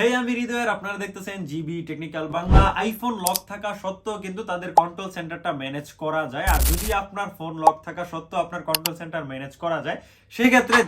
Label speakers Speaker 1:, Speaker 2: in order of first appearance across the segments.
Speaker 1: হেই আমি হৃদয়ের আপনারা দেখতেছেন GB technical Bangla iPhone lock থাকা সত্ত্বেও কিন্তু তাদের কন্ট্রোল সেন্টারটা ম্যানেজ করা যায়। আর যদি আপনার ফোন লক থাকা সত্ত্বেও আপনার কন্ট্রোল সেন্টার ম্যানেজ করা যায়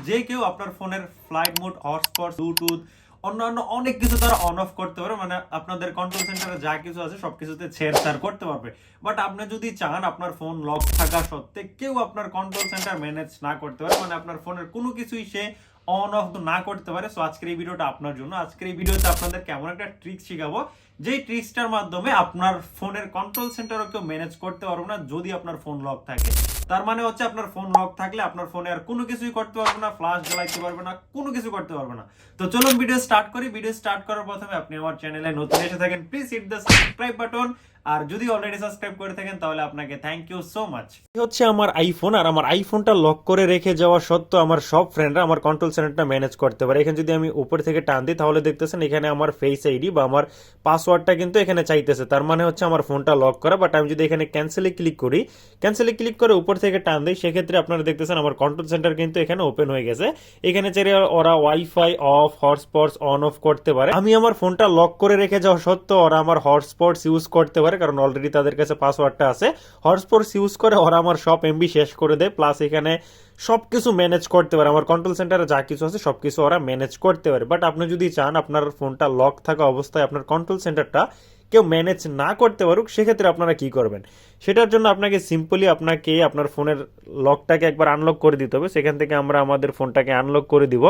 Speaker 1: যে কেউ আপনার ফোনের ফ্লাইট মোড হটস্পট ব্লুটুথ অন্যান্য অনেক কিছু তারা অন অফ করতে পারে। মানে আপনাদের কন্ট্রোল সেন্টারে যা কিছু আছে সবকিছুতে ছেড়ছাড় করতে পারবে। বাট আপনি যদি চান আপনার ফোন লক থাকা সত্ত্বে, কেউ আপনার কন্ট্রোল সেন্টার ম্যানেজ না করতে পারে। মানে আপনার ফোনের কোনো কিছুই সে অন অফ না করতে পারে সো আজকের এই ভিডিওটা আপনার জন্য। আজকের এই ভিডিওতে আপনাদের কেমন একটা ট্রিক শিখাবো, যেই ট্রিক্সটার মাধ্যমে আপনার ফোনের কন্ট্রোল সেন্টারও কেউ ম্যানেজ করতে পারবে না, যদি আপনার ফোন লক থাকে। তার মানে হচ্ছে আপনার ফোন লক থাকলে আপনার ফোনে আর কোনো কিছুই করতে পারবে না ফ্লাশ জ্বালাইতে পারবে না, কোনো কিছু করতে পারবে না। তো চলুন ভিডিও স্টার্ট করি। ভিডিও স্টার্ট করার প্রথমে আপনি আমার চ্যানেলে নতুন এসে থাকেন please hit the subscribe button আর যদি অলরেডি সাবস্ক্রাইব করে থাকেন, তাহলে আপনাকে থ্যাংক ইউ সো মাচ হচ্ছে আমার আইফোন আর আমার আইফোনটা লক করে রেখে যাওয়া সত্ত্বেও আমার সব ফ্রেন্ডরা আমার কন্ট্রোল সেন্টারটা ম্যানেজ করতে পারে। এখানে যদি আমি উপর থেকে টান দিই, তাহলে দেখতেছেন এখানে আমার ফেস আইডি বা আমার পাসওয়ার্ডটা কিন্তু এখানে চাইতেছে। তার মানে হচ্ছে আমার ফোনটা লক করা বাট আমি যদি এখানে ক্যান্সেলে ক্লিক করি ক্যান্সেলে ক্লিক করে উপর থেকে টান দিই, সেক্ষেত্রে আপনারা দেখতেছেন আমার কন্ট্রোল সেন্টার কিন্তু এখানে ওপেন হয়ে গেছে। এখানে চাইলে ওরা wifi off hotspots on off করতে পারে। আমি আমার ফোনটা লক করে রেখে যাওয়া সত্ত্বেও ওরা আমার হটস্পটস ইউজ করতে পারে। কারণ অলরেডি তাদের কাছে পাসওয়ার্ডটা আছে। হটস্পটস ইউজ করে ওরা আমার সব এমবি শেষ করে দেয় প্লাস এখানে সব কিছু ম্যানেজ করতে পারে। আমার কন্ট্রোল সেন্টারে যা কিছু আছে সব কিছু ওরা ম্যানেজ করতে পারে। বাট আপনি যদি চান আপনার ফোনটা লক থাকা অবস্থায় আপনার কন্ট্রোল সেন্টারটা কেউ ম্যানেজ না করতে পারুক, সেক্ষেত্রে আপনারা কি করবেন? সেটার জন্য আপনাকে সিম্পলি আপনাকে আপনার ফোনের লকটাকে একবার আনলক করে দিতে হবে। সেখান থেকে আমরা আমাদের ফোনটাকে আনলক করে দিব।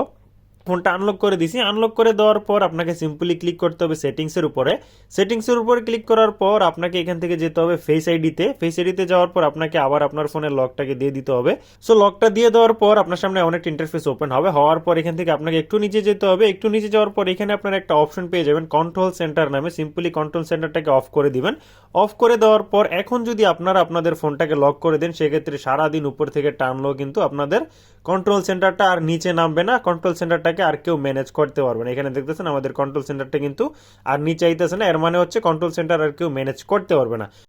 Speaker 1: ফোনটা আনলক করে দিছি। আনলক করে দেওয়ার পর আপনাকে সিম্পলি ক্লিক করতে হবে সেটিংসের উপরে। সেটিংসের উপরে ক্লিক করার পর আপনাকে এখান থেকে যেতে হবে ফেস আইডিতে ফেস আইডিতে যাওয়ার পর আপনাকে আবার আপনার ফোনের লকটাকে দিয়ে দিতে হবে। সো লকটা দিয়ে দেওয়ার পর আপনার সামনে অনেক ইন্টারফেস ওপেন হবে। হওয়ার পর এখান থেকে আপনাকে একটু নিচে যেতে হবে। একটু নিচে যাওয়ার পর এখানে আপনার একটা অপশন পেয়ে যাবেন কন্ট্রোল সেন্টার নামে। সিম্পলি কন্ট্রোল সেন্টারটাকে অফ করে দিবেন। অফ করে দেওয়ার পর এখন যদি আপনারা আপনাদের ফোনটাকে লক করে দেন, সেক্ষেত্রে সারাদিন উপর থেকে টানলেও কিন্তু আপনাদের কন্ট্রোল সেন্টারটা আর নিচে নামবে না। কন্ট্রোল সেন্টারটাকে আর কেউ ম্যানেজ করতে পারবে না। এখানে দেখতেছেন আমাদের কন্ট্রোল সেন্টারটা কিন্তু আর নিচে আইতেছে না, এর মানে হচ্ছে কন্ট্রোল সেন্টার আর কেউ ম্যানেজ করতে পারবে না।